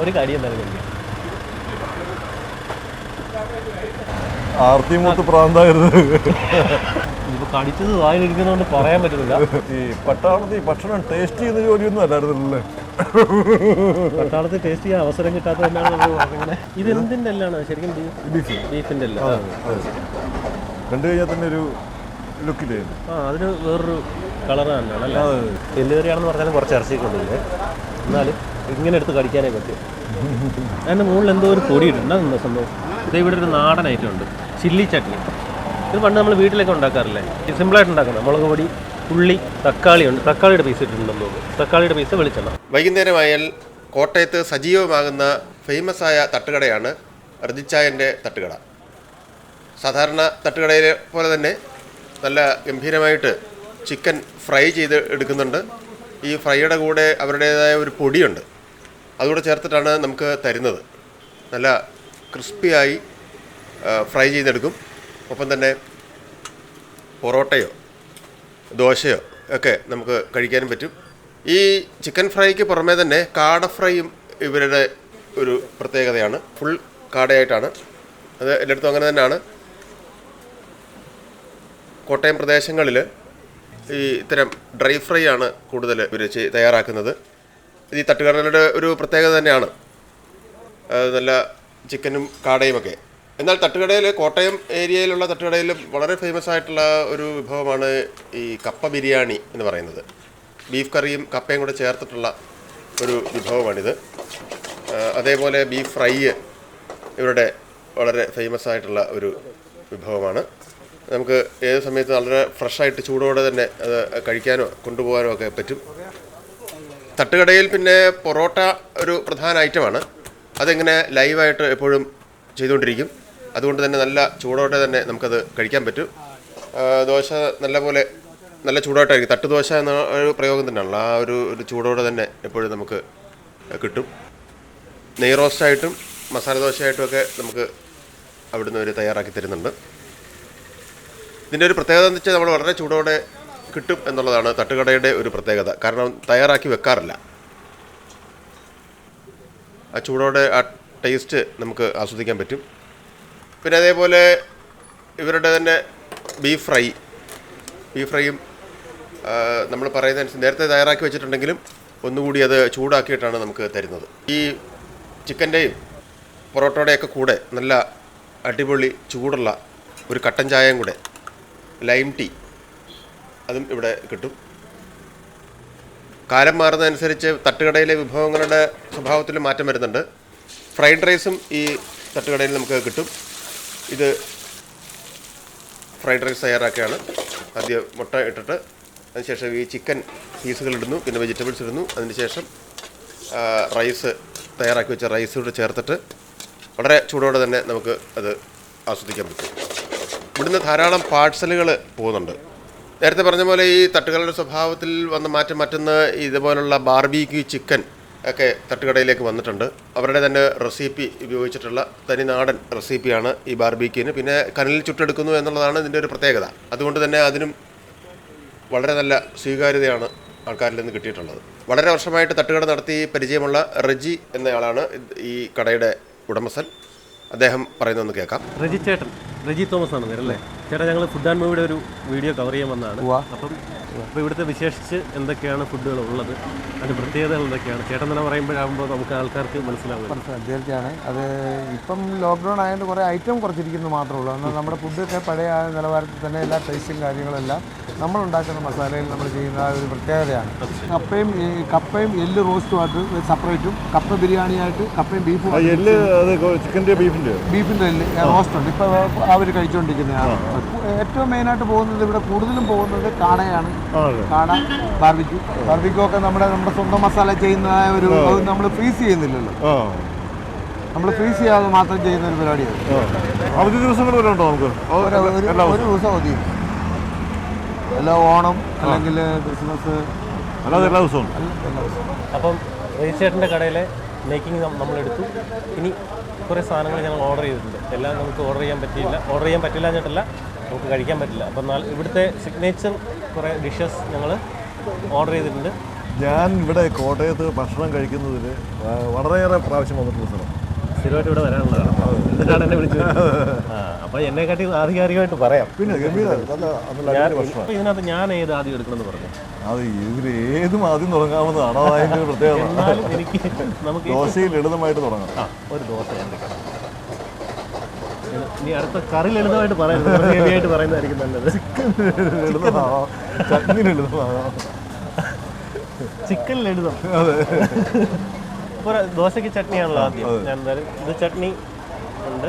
ഒരു കടി എന്തായാലും കഴിക്കാം. ആർത്തി മൂത്ത് പ്രാന്തായിരുന്നു ഇപ്പൊ കടിച്ചത് വായിലിരിക്കുന്നതുകൊണ്ട് പറയാൻ പറ്റുന്നില്ല ഈ പട്ടാളത്ത് ഈ ഭക്ഷണം ടേസ്റ്റ് ചെയ്യുന്ന ജോലിയൊന്നും അല്ലായിരുന്നല്ലേ? പട്ടാളത്ത് ടേസ്റ്റ് ചെയ്യാൻ അവസരം കിട്ടാത്ത തന്നെയാണ് നമ്മൾ പറഞ്ഞത് ഇത് എല്ലാണ്? ശരിക്കും ബീഫ് ബീഫിന്റെ അല്ല കണ്ടു കഴിഞ്ഞാൽ തന്നെ ഒരു ലുക്കില്ലേ ആ അതിന് വേറൊരു കളർ തന്നെയാണ് അല്ലേ? ഡെലിവറിയാണെന്ന് പറഞ്ഞാലും കുറച്ച് ഇറച്ചി കൊണ്ടുവരുന്നത് എന്നാലും ഇങ്ങനെ എടുത്ത് കടിക്കാനേ പറ്റും. അതിന്റെ മുകളിൽ എന്തോ ഒരു പൊടി ഇട്ടുണ്ട് എന്താ സംഭവം? ഇത് ഇവിടെ ഒരു നാടൻ ഐറ്റം ഉണ്ട്. ചില്ലി ചട്നി. ഇത് പണ്ട് നമ്മൾ വീട്ടിലൊക്കെ ഉണ്ടാക്കാറില്ലേ? സിമ്പിളായിട്ട് ഉണ്ടാക്കുന്നത്. മുളക് പൊടി ഉള്ളി തക്കാളി ഉണ്ട്. തക്കാളിയുടെ പീസ് ഇട്ടിട്ടുണ്ടെന്ന് തോന്നുന്നു. തക്കാളിയുടെ പീസ് വെളിച്ചെണ്ണ. വൈകുന്നേരമായാൽ കോട്ടയത്ത് സജീവമാകുന്ന ഫേമസ് ആയ തട്ടുകടയാണ് റജിച്ചായന്റെ തട്ടുകട. സാധാരണ തട്ടുകടയിലെ പോലെ തന്നെ നല്ല ഗംഭീരമായിട്ട് ചിക്കൻ ഫ്രൈ ചെയ്ത് എടുക്കുന്നുണ്ട്. ഈ ഫ്രൈയുടെ കൂടെ അവരുടേതായ ഒരു പൊടിയുണ്ട്. അതുകൂടെ ചേർത്തിട്ടാണ് നമുക്ക് തരുന്നത്. നല്ല ക്രിസ്പിയായി ഫ്രൈ ചെയ്തെടുക്കും. ഒപ്പം തന്നെ പൊറോട്ടയോ ദോശയോ ഒക്കെ നമുക്ക് കഴിക്കാനും പറ്റും. ഈ ചിക്കൻ ഫ്രൈക്ക് പുറമേ തന്നെ കാട ഫ്രൈയും ഇവരുടെ ഒരു പ്രത്യേകതയാണ്. ഫുൾ കാടയായിട്ടാണ്. അത് എല്ലായിടത്തും അങ്ങനെ തന്നെയാണ്. കോട്ടയം പ്രദേശങ്ങളിൽ ഈ ഇത്തരം ഡ്രൈ ഫ്രൈ ആണ് കൂടുതൽ ഇവർ തയ്യാറാക്കുന്നത്. ഈ തട്ടുകടകളുടെ ഒരു പ്രത്യേകത തന്നെയാണ്. നല്ല ചിക്കനും കാടയും ഒക്കെ എന്നാൽ തട്ടുകടയിൽ കോട്ടയം ഏരിയയിലുള്ള തട്ടുകടയിൽ വളരെ ഫേമസ് ആയിട്ടുള്ള ഒരു വിഭവമാണ് ഈ കപ്പ ബിരിയാണി എന്ന് പറയുന്നത്. ബീഫ് കറിയും കപ്പയും കൂടെ ചേർത്തിട്ടുള്ള ഒരു വിഭവമാണിത്. അതേപോലെ ബീഫ് ഫ്രൈ ഇവരുടെ വളരെ ഫേമസ് ആയിട്ടുള്ള ഒരു വിഭവമാണ്. നമുക്ക് ഏത് സമയത്ത് വളരെ ഫ്രഷായിട്ട് ചൂടോടെ തന്നെ അത് കഴിക്കാനോ കൊണ്ടുപോകാനോ ഒക്കെ പറ്റും. തട്ടുകടയിൽ പിന്നെ പൊറോട്ട ഒരു പ്രധാന ഐറ്റമാണ്. അതെങ്ങനെ ലൈവായിട്ട് എപ്പോഴും ചെയ്തുകൊണ്ടിരിക്കും. അതുകൊണ്ട് തന്നെ നല്ല ചൂടോടെ തന്നെ നമുക്കത് കഴിക്കാൻ പറ്റും. ദോശ നല്ല പോലെ നല്ല ചൂടോട്ടായിരിക്കും തട്ടുദോശ എന്ന ഒരു പ്രയോഗം തന്നെയാണല്ലോ. ആ ഒരു ഒരു ചൂടോടെ തന്നെ എപ്പോഴും നമുക്ക് കിട്ടും. നെയ് റോസ്റ്റായിട്ടും മസാല ദോശയായിട്ടും ഒക്കെ നമുക്ക് അവിടുന്ന് ഒരു തയ്യാറാക്കി തരുന്നുണ്ട്. ഇതിന്റെ ഒരു പ്രത്യേകത എന്ന് വെച്ചാൽ നമ്മൾ വളരെ ചൂടോടെ കിട്ടും എന്നുള്ളതാണ് തട്ടുകടയുടെ ഒരു പ്രത്യേകത. കാരണം തയ്യാറാക്കി വെക്കാറില്ല. ആ ചൂടോടെ ആ ടേസ്റ്റ് നമുക്ക് ആസ്വദിക്കാൻ പറ്റും. പിന്നെ അതേപോലെ ഇവരുടെ തന്നെ ബീഫ് ഫ്രൈ ബീഫ് ഫ്രൈയും നമ്മൾ പറയുന്നതനുസരിച്ച് നേരത്തെ തയ്യാറാക്കി വെച്ചിട്ടുണ്ടെങ്കിലും ഒന്നുകൂടി അത് ചൂടാക്കിയിട്ടാണ് നമുക്ക് തരുന്നത്. ഈ ചിക്കന്റെയും പൊറോട്ടയുടെയൊക്കെ കൂടെ നല്ല അടിപൊളി ചൂടുള്ള ഒരു കട്ടൻ ചായയും കൂടെ ലൈം ടീ അതും ഇവിടെ കിട്ടും. കാലം മാറുന്നതനുസരിച്ച് തട്ടുകടയിലെ വിഭവങ്ങളുടെ സ്വഭാവത്തിൽ മാറ്റം വരുന്നുണ്ട്. ഫ്രൈഡ് റൈസും ഈ തട്ടുകടയിൽ നമുക്ക് കിട്ടും. ഇത് ഫ്രൈഡ് റൈസ് തയ്യാറാക്കുകയാണ് ആദ്യം മുട്ട ഇട്ടിട്ട് അതിനുശേഷം ഈ ചിക്കൻ പീസുകൾ ഇടുന്നു. പിന്നെ വെജിറ്റബിൾസ് ഇടുന്നു. അതിനുശേഷം ശേഷം റൈസ് തയ്യാറാക്കി വെച്ച റൈസ് കൂടെ ചേർത്തിട്ട് വളരെ ചൂടോടെ തന്നെ നമുക്ക് അത് ആസ്വദിക്കാൻ പറ്റും. ഇവിടുന്ന് ധാരാളം പാഴ്സലുകൾ പോകുന്നുണ്ട്. നേരത്തെ പറഞ്ഞ പോലെ ഈ തട്ടുകളുടെ സ്വഭാവത്തിൽ വന്ന മാറ്റം മറ്റൊന്ന് ഇതുപോലുള്ള ബാർബിക്യൂ ചിക്കൻ ഒക്കെ തട്ടുകടയിലേക്ക് വന്നിട്ടുണ്ട്. അവരുടെ തന്നെ റെസിപ്പി ഉപയോഗിച്ചിട്ടുള്ള തനിനാടൻ റെസിപ്പിയാണ് ഈ ബാർബിക്യൂന് പിന്നെ കനലിൽ ചുട്ടെടുക്കുന്നു എന്നുള്ളതാണ് ഇതിന്റെ ഒരു പ്രത്യേകത. അതുകൊണ്ട് തന്നെ അതിനും വളരെ നല്ല സ്വീകാര്യതയാണ് ആൾക്കാരിൽ നിന്ന് കിട്ടിയിട്ടുള്ളത്. വളരെ വർഷമായിട്ട് തട്ടുകട നടത്തി പരിചയമുള്ള റെജി എന്നയാളാണ് ഈ കടയുടെ ഉടമസ്ഥൻ. അദ്ദേഹം പറയുന്നതെന്ന് കേൾക്കാം. റജി ചേട്ടൻ. റജി തോമസ് ആണ് അല്ലേ? ചേട്ടാ ഞങ്ങൾ ഫുഡ് ആൻഡ് മൂവിയുടെ ഒരു വീഡിയോ കവർ ചെയ്യാൻ വന്നതാണ്. അപ്പം അപ്പോൾ ഇവിടുത്തെ വിശേഷിച്ച് എന്തൊക്കെയാണ് ഫുഡുകൾ ഉള്ളത്? അതിന്റെ പ്രത്യേകതകൾ എന്തൊക്കെയാണ്? ചേട്ടൻ തന്നെ പറയുമ്പോഴാകുമ്പോൾ നമുക്ക് ആൾക്കാർക്ക് മനസ്സിലാവും തീർച്ചയാണ്. അത് ഇപ്പം ലോക്ക്ഡൗൺ ആയതുകൊണ്ട് കുറേ ഐറ്റം കുറച്ചിരിക്കുന്നു മാത്രമേ ഉള്ളൂ. എന്നാൽ നമ്മുടെ ഫുഡൊക്കെ പഴയ ആ നിലവാരത്തിൽ തന്നെ എല്ലാ ടേസ്റ്റും കാര്യങ്ങളെല്ലാം നമ്മൾ ഉണ്ടാക്കുന്ന മസാലയിൽ നമ്മൾ ചെയ്യുന്ന ആ ഒരു പ്രത്യേകതയാണ്. കപ്പയും കപ്പയും എല്ല് റോസ്റ്റുമായിട്ട് സെപ്പറേറ്റും കപ്പ ബിരിയാണിയായിട്ട് കപ്പയും ബീഫും എല്ല് അത് ചിക്കന്റെ ബീഫിന്റെ ബീഫിന്റെ എല്ല് റോസ്റ്റുണ്ട് ഇപ്പോൾ അവർ കഴിച്ചുകൊണ്ടിരിക്കുന്നതാണ് ഏറ്റവും മെയിനായിട്ട് പോകുന്നത് ഇവിടെ കൂടുതലും പോകുന്നത് കാടയാണ്. കാട ബാർബിക്യൂ. ബാർബിക്യൂ ഒക്കെ നമ്മുടെ നമ്മുടെ സ്വന്തം മസാല ചെയ്യുന്നതായ ഒരു നമ്മൾ ഫ്രീസ് ചെയ്യുന്നില്ലല്ലോ. നമ്മൾ ഫ്രീസ് ചെയ്യാതെ മാത്രം ചെയ്യുന്ന ഒരു പരിപാടിയാണ്. അവധി ദിവസങ്ങൾ വരെ ഉണ്ടോ നമുക്ക്? ഒരു- ദിവസം മതി എല്ലാ ഓണം അല്ലെങ്കിൽ ക്രിസ്മസ്. അല്ലാതെ എല്ലാ ദിവസവും. അപ്പം രജിസ്ട്രേഷന്റെ കടയിലെ മേക്കിംഗ് നമ്മളെടുത്തു. ഇനി കുറേ സാധനങ്ങൾ ഞങ്ങൾ ഓർഡർ ചെയ്തിട്ടുണ്ട്. എല്ലാം നമുക്ക് ഓർഡർ ചെയ്യാൻ പറ്റിയില്ല. ഓർഡർ ചെയ്യാൻ പറ്റില്ല എന്നിട്ടല്ല നമുക്ക് കഴിക്കാൻ പറ്റില്ല. അപ്പം ഇവിടുത്തെ സിഗ്നേച്ചർ കുറേ ഡിഷസ് ഞങ്ങൾ ഓർഡർ ചെയ്തിട്ടുണ്ട്. ഞാൻ ഇവിടെ കോട്ടയത്ത് ഭക്ഷണം കഴിക്കുന്നതിൽ വളരെയേറെ പ്രാവശ്യം വന്നിട്ടുള്ള സ്ഥലം സ്ഥിരമായിട്ട് ഇവിടെ വരാനുള്ളതാണ്. എന്നെ വിളിച്ചത്. അപ്പം അപ്പോൾ എന്നെക്കാട്ടി ആധികാരികമായിട്ട് പറയാം. പിന്നെ ഇതിനകത്ത് ഞാൻ ഏത് ആദ്യം എടുക്കണമെന്ന് പറഞ്ഞു? അത് ഇതിൽ ഏതും ആദ്യം തുടങ്ങാവുന്നതാണ്. അതിന്റെ പ്രത്യേകത. എനിക്ക് നമുക്ക് ദോശയിൽ ലളിതമായിട്ട് തുടങ്ങാം. ഒരു ദോശ ഞാൻ എടുക്കാം ഇനി അടുത്ത കറി ലളിതമായിട്ട് പറയുന്നത് ഹെവിയായിട്ട് പറയുന്നതായിരിക്കും നല്ലത്. ചിക്കൻ ലളിതമാണോ? ചിക്കൻ ലളിതം. ഒരു ദോശയ്ക്ക് ചട്നിയാണല്ലോ ആദ്യം. ഞാൻ എന്തായാലും ഇത് ചട്നി ഉണ്ട്.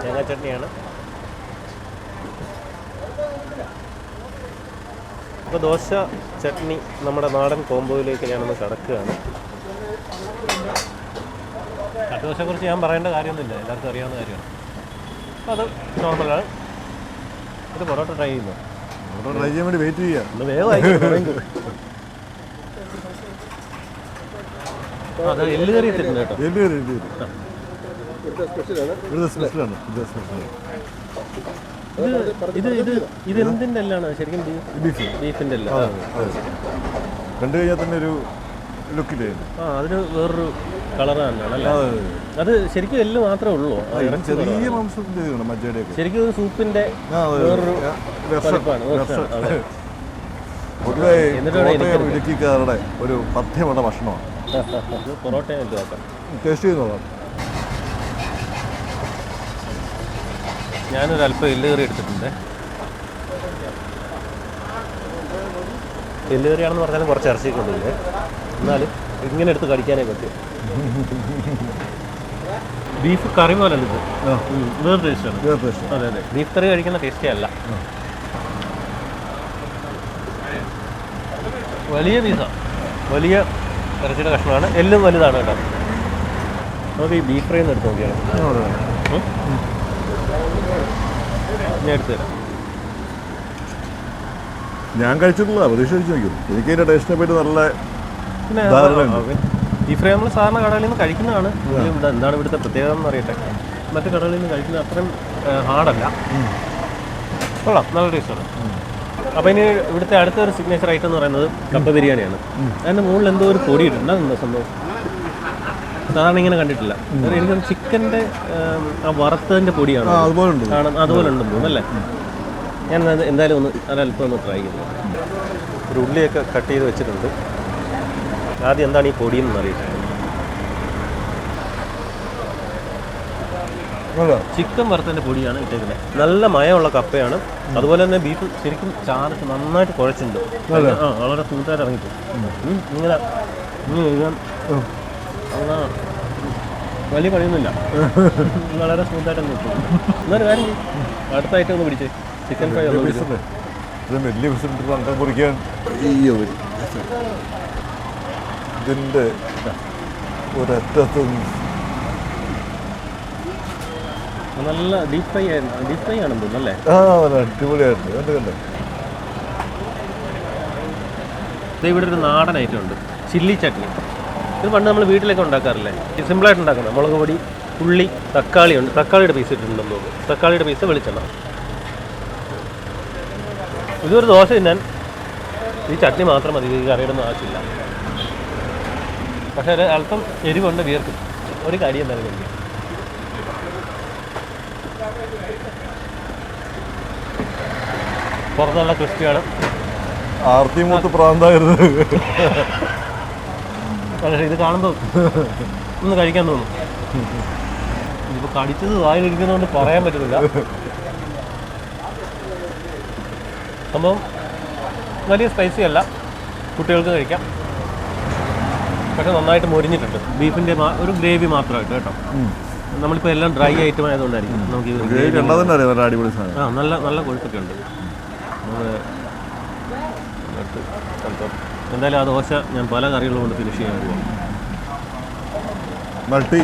തേങ്ങാ ചട്നിയാണ്. ഇപ്പൊ ദോശ ചട്നി നമ്മുടെ നാടൻ കോമ്പോയിലേക്ക് ഞാനൊന്ന് കടക്കുകയാണ്. കട്ടുദോശയെക്കുറിച്ച് ഞാൻ പറയേണ്ട കാര്യമൊന്നുമില്ല. എല്ലാവർക്കും അറിയാവുന്ന കാര്യമാണ്. അത് നോർമലാണ് ഇത് പൊറോട്ട ട്രൈ ചെയ്യുന്നു. പൊറോട്ട ട്രൈ ചെയ്യാൻ വേണ്ടി വെയിറ്റ് ചെയ്യാം ഒന്ന് വേഗമായി അത് എല്ല് കറി കേട്ടോ. ഒരു ഇത് ഇവിടുത്തെ സ്പെഷ്യലാണ് ഇവിടുത്തെ സ്പെഷ്യലാണ് ഇത് ഇത് ഇത് ഇത് എന്തിന്റെ എല്ലാണ്? ശരിക്കും ബീഫ്. ബീഫിന്റെ അല്ല കണ്ടു കഴിഞ്ഞാൽ തന്നെ ഒരു ലുക്കില്ലേ ആ അതിന് വേറൊരു കളർ തന്നെയാണ് അത് ശരിക്കും എല്ല് മാത്രമേ ഉള്ളൂ. ചെറിയ മാംസത്തിന്റെ മജ്ജയുടെ ശരിക്കും ഒരു സൂപ്പിന്റെ. വേറൊരു. പൊതുവെ. ഇടുക്കിക്കാരുടെ ഒരു പഥ്യമുള്ള ഭക്ഷണമാണ്. പൊറോട്ട നോക്കാം ടേസ്റ്റ് ചെയ്യുന്നതാണ് ഞാനൊരു അല്പം എല്ല് കറി എടുത്തിട്ടുണ്ട്. എല്ല് കറിയാണെന്ന് പറഞ്ഞാലും കുറച്ച് ഇറച്ചിയൊക്കെ ഉണ്ട് എന്നാലും ഇങ്ങനെ എടുത്ത് കടിക്കാനേ പറ്റും. ബീഫ് കറി പോലെ ഇത് വേറെ ടേസ്റ്റാണ്. വേറെ ടേസ്റ്റ്. അതെ അതെ. ബീഫ് കറി കഴിക്കുന്ന ടേസ്റ്റേ അല്ല. വലിയ പീസാണ് വലിയ ഇറച്ചിയുടെ കഷ്ണമാണ്. എല്ലാം വലുതാണ് കേട്ടോ. നമുക്ക് ഈ ബീഫ് ഫ്രൈന്ന് എടുത്ത് നോക്കിയാണ് ഞാൻ എടുത്തു തരാം. ഞാൻ കഴിച്ചിട്ടുള്ള പ്രതീക്ഷ കഴിച്ചു നോക്കും എനിക്ക് അതിന്റെ ടേസ്റ്റിനെ പറ്റി നല്ല ബീഫ് ഫ്രൈ നമ്മൾ സാധാരണ കടകളിൽ നിന്ന് കഴിക്കുന്നതാണ്. എന്താണ് ഇവിടുത്തെ പ്രത്യേകത എന്ന് അറിയട്ടെ. മറ്റു കടകളിൽ നിന്ന് കഴിക്കുന്ന അത്രയും ഹാർഡല്ല. കൊള്ളാം. നല്ല ടേസ്റ്റാണ് അപ്പോൾ ഇനി ഇവിടുത്തെ അടുത്ത ഒരു സിഗ്നേച്ചർ ഐറ്റം എന്ന് പറയുന്നത് കപ്പ ബിരിയാണിയാണ്. അതിന്റെ മുകളിൽ എന്തോ ഒരു പൊടി ഇട്ടുണ്ട് എന്താ സംഭവം? സാധാരണ ഇങ്ങനെ കണ്ടിട്ടില്ല. എനിക്ക് ചിക്കന്റെ ആ വറുത്തതിന്റെ പൊടിയാണ്. ആ അതുപോലെ ഉണ്ട് കാണാൻ അതുപോലെ ഉണ്ടെന്ന് തോന്നുന്നല്ലേ ഞാൻ എന്തായാലും ഒന്ന് ഒരല്പം ഒന്ന് ട്രൈ ചെയ്തു ഒരു ഉള്ളിയൊക്കെ കട്ട് ചെയ്ത് വെച്ചിട്ടുണ്ട്. ആദ്യം എന്താണ് ഈ പൊടി എന്ന് അറിയിച്ചത് ചിക്കൻ വറുത്തതിന്റെ പൊടിയാണ് ഇട്ടേക്കുന്നത് നല്ല മയമുള്ള കപ്പയാണ്. അതുപോലെ തന്നെ ബീഫ് ശരിക്കും ചാർജ് നന്നായിട്ട് കുഴച്ചിട്ടുണ്ട്. ആ വളരെ സ്മൂത്തായിട്ട് ഇറങ്ങിപ്പോയി ഇങ്ങനെ അങ്ങനെ വലിയ പണിയൊന്നുമില്ല. വളരെ സ്മൂത്തായിട്ട് നിൽക്കും എന്നൊരു കാര്യം അടുത്തായിട്ട് അടുത്ത ഐറ്റം ഒന്ന് പിടിച്ചേ. ചിക്കൻ ഫ്രൈ ഒന്ന് വലിയ വലിയ പീസിട്ട് അങ്കം കുറിക്കാൻ ഈ ഒരു ഇതിന്റെ ഒരറ്റത്ത് നല്ല ഡീപ് ഫ്രൈ ആയിരുന്നു. ഡീപ് ഫ്രൈ ആണെന്ന് തോന്നുന്നു അല്ലേ? ആ നല്ല അടിപൊളിയായിട്ട് കണ്ട്? കണ്ട് ഇവിടെ ഒരു നാടൻ ഐറ്റം ഉണ്ട്. ചില്ലി ചട്നി ഇത് പണ്ട് നമ്മൾ വീട്ടിലൊക്കെ ഉണ്ടാക്കാറില്ലേ? സിമ്പിളായിട്ട് ഉണ്ടാക്കണം. മുളക് പൊടി ഉള്ളി തക്കാളി ഉണ്ട്. തക്കാളിയുടെ പീസ് ഇട്ടിട്ടുണ്ടെന്ന് തോന്നുന്നു. തക്കാളിയുടെ പീസ് വെളിച്ചെണ്ണ. ഇതൊരു ദോശ തിന്നാൻ ഈ ചട്നി മാത്രം മതി. ഈ കറിയുടെ ഒന്നും ആവശ്യമില്ല. പക്ഷേ ഒരു അല്പം എരിവുണ്ട് വീർക്കും ഒരു കടി എന്തായാലും എനിക്ക് പുറത്തുള്ള ക്രിസ്പിയാണ് ആർത്തി മൂത്ത് പ്രാന്തായിരുന്നു പക്ഷേ ഇത് കാണുമ്പോൾ ഒന്ന് കഴിക്കാൻ തോന്നും. ഇതിപ്പോൾ കടിച്ചത് വായിലിരിക്കുന്നതുകൊണ്ട് പറയാൻ പറ്റുന്നില്ല സംഭവം വലിയ സ്പൈസി അല്ല. കുട്ടികൾക്ക് കഴിക്കാം. പക്ഷെ നന്നായിട്ട് മൊരിഞ്ഞിട്ടുണ്ട്. ബീഫിന്റെ ഒരു ഗ്രേവി മാത്രമായിട്ട് കേട്ടോ. നമ്മളിപ്പോൾ എല്ലാം ഡ്രൈ ഐറ്റം ആയതുകൊണ്ടായിരിക്കും നമുക്ക് അടിപൊളി സാധനം. ആ നല്ല നല്ല കൊഴുപ്പൊക്കെ ഉണ്ട്. എന്തായാലും ആ ദോശ ഞാൻ പല കറികളും കൊണ്ട് ഫിനിഷ് ചെയ്യാൻ പോവാം. മൾട്ടി.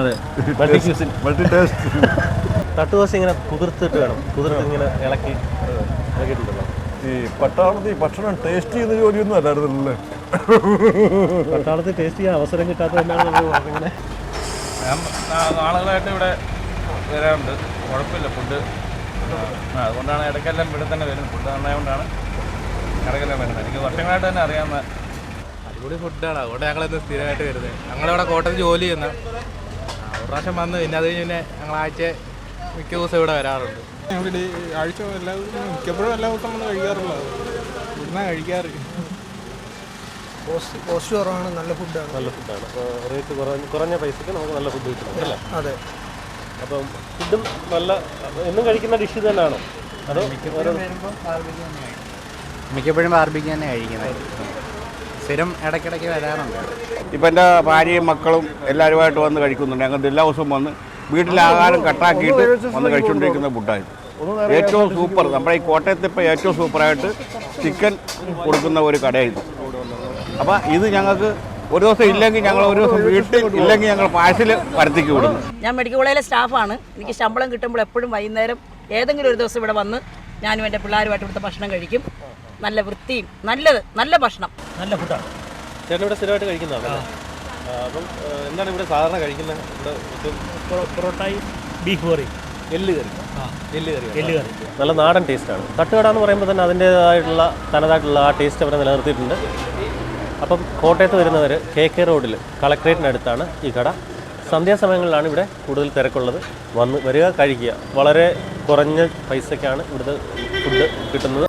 അതെ. Multi cuisine multi taste. തട്ടുദോശ ഇങ്ങനെ കുതിർത്തിട്ട് വേണം. കുതിർത്ത് ഇങ്ങനെ ഇളക്കി ഇളക്കിയിട്ടുണ്ടല്ലോ. ഈ പട്ടാളത്തിൽ ഭക്ഷണം ടേസ്റ്റ് ചെയ്യുന്ന ജോലിയൊന്നും അല്ലായിരുന്നല്ലേ പട്ടാളത്തിൽ ടേസ്റ്റ് ചെയ്യാൻ അവസരം കിട്ടാത്തതുകൊണ്ടാണ് നമ്മൾ പറഞ്ഞിങ്ങനെ ഞാൻ നാളുകളായിട്ട് ഇവിടെ വരാറുണ്ട്. കുഴപ്പമില്ല. ഫുഡ് അതുകൊണ്ടാണ് ഇടയ്ക്കെല്ലാം ഇവിടെ തന്നെ വരുന്നത്. ഫുഡ് നന്നായതുകൊണ്ടാണ് ഇടയ്ക്കെല്ലാം വരുന്നത്. എനിക്ക് വർഷങ്ങളായിട്ട് തന്നെ അറിയാവുന്ന അടിപൊളി ഫുഡാണ് അതുകൊണ്ട് ഞങ്ങൾ ഇന്ന് സ്ഥിരമായിട്ട് വരുന്നത്. ഞങ്ങളിവിടെ കോട്ടയത്ത് ജോലി ചെയ്യുന്ന ഒരു പ്രാവശ്യം വന്ന് പിന്നെ അത് കഴിഞ്ഞ് പിന്നെ ഞങ്ങൾ ആഴ്ച മിക്ക ദിവസം ഇവിടെ വരാറുണ്ട്. ഞങ്ങൾ ആഴ്ച എല്ലാ ദിവസവും മിക്കപ്പോഴും എല്ലാ ദിവസവും നമ്മൾ കഴിക്കാറുള്ളത്. ഇവിടുന്ന് കഴിക്കാറ്? കോസ്റ്റ് കോസ്റ്റ് കുറവാണ് നല്ല ഫുഡാണ്. നല്ല ഫുഡാണ്. അപ്പോൾ റേറ്റ് കുറഞ്ഞ കുറഞ്ഞ പൈസക്ക് നമുക്ക് നല്ല ഫുഡ് കിട്ടും അല്ലേ? അതെ. അപ്പം ഫുഡും നല്ല എന്നും കഴിക്കുന്ന ഡിഷ് തന്നെയാണോ? അതോ ഓരോ മിക്കപ്പോഴും ബാർബിക്ക് തന്നെ കഴിക്കുന്നത് സ്ഥിരം ഇടയ്ക്കിടയ്ക്ക് വരാറുണ്ട്. ഇപ്പം എന്റെ ഭാര്യയും മക്കളും എല്ലാവരുമായിട്ട് വന്ന് കഴിക്കുന്നുണ്ട്. ഞങ്ങൾ എല്ലാ ദിവസവും വന്ന് വീട്ടിലെ ആഹാരം കട്ടാക്കിയിട്ട് വന്ന് കഴിച്ചുകൊണ്ടിരിക്കുന്ന ഫുഡായിരുന്നു ഏറ്റവും സൂപ്പർ നമ്മുടെ ഈ കോട്ടയത്ത് ഇപ്പോൾ ഏറ്റവും സൂപ്പറായിട്ട് ചിക്കൻ കൊടുക്കുന്ന ഒരു കടയായിരുന്നു. അപ്പോൾ ഇത് ഞങ്ങൾക്ക് ഒരു ദിവസം ഇല്ലെങ്കിൽ ഞങ്ങൾ ഒരു ദിവസം വീട്ടിൽ ഇല്ലെങ്കിൽ ഞങ്ങൾ പാഴ്സൽ വരുത്തിക്ക് വിടുന്നു ഞാൻ മെഡിക്കൽ കോളേജിലെ സ്റ്റാഫാണ്. എനിക്ക് ശമ്പളം കിട്ടുമ്പോൾ എപ്പോഴും വൈകുന്നേരം ഏതെങ്കിലും ഒരു ദിവസം ഇവിടെ വന്ന് ഞാനും എന്റെ പിള്ളേരുമായിട്ട് ഇവിടുത്തെ ഭക്ഷണം കഴിക്കും. നല്ല വൃത്തിയും നല്ലത് നല്ല ഭക്ഷണം. നല്ല ഫുഡാണ്. ചേട്ടൻ ഇവിടെ സ്ഥിരമായിട്ട് കഴിക്കുന്നതാണ് അപ്പം എന്താണ് ഇവിടെ സാധാരണ കഴിക്കുന്നത്? ഇവിടെ പൊറോട്ടയും ബീഫ് കറി എല്ല് കറി. എല്ല് കറി എല്ല് കറി. നല്ല നാടൻ ടേസ്റ്റാണ്. തട്ടുകട എന്ന് പറയുമ്പോൾ തന്നെ അതിന്റേതായിട്ടുള്ള തനതായിട്ടുള്ള ആ ടേസ്റ്റ് അവരെ നിലനിർത്തിയിട്ടുണ്ട്. അപ്പം കോട്ടയത്ത് വരുന്നവർ കെ കെ റോഡിൽ കളക്ട്രേറ്റിനടുത്താണ് ഈ കട. സന്ധ്യാസമയങ്ങളിലാണ് ഇവിടെ കൂടുതൽ തിരക്കുള്ളത്. വന്ന് വരിക കഴിക്കുക. വളരെ കുറഞ്ഞ പൈസയ്ക്കാണ് ഇവിടുത്തെ ഫുഡ് കിട്ടുന്നത്.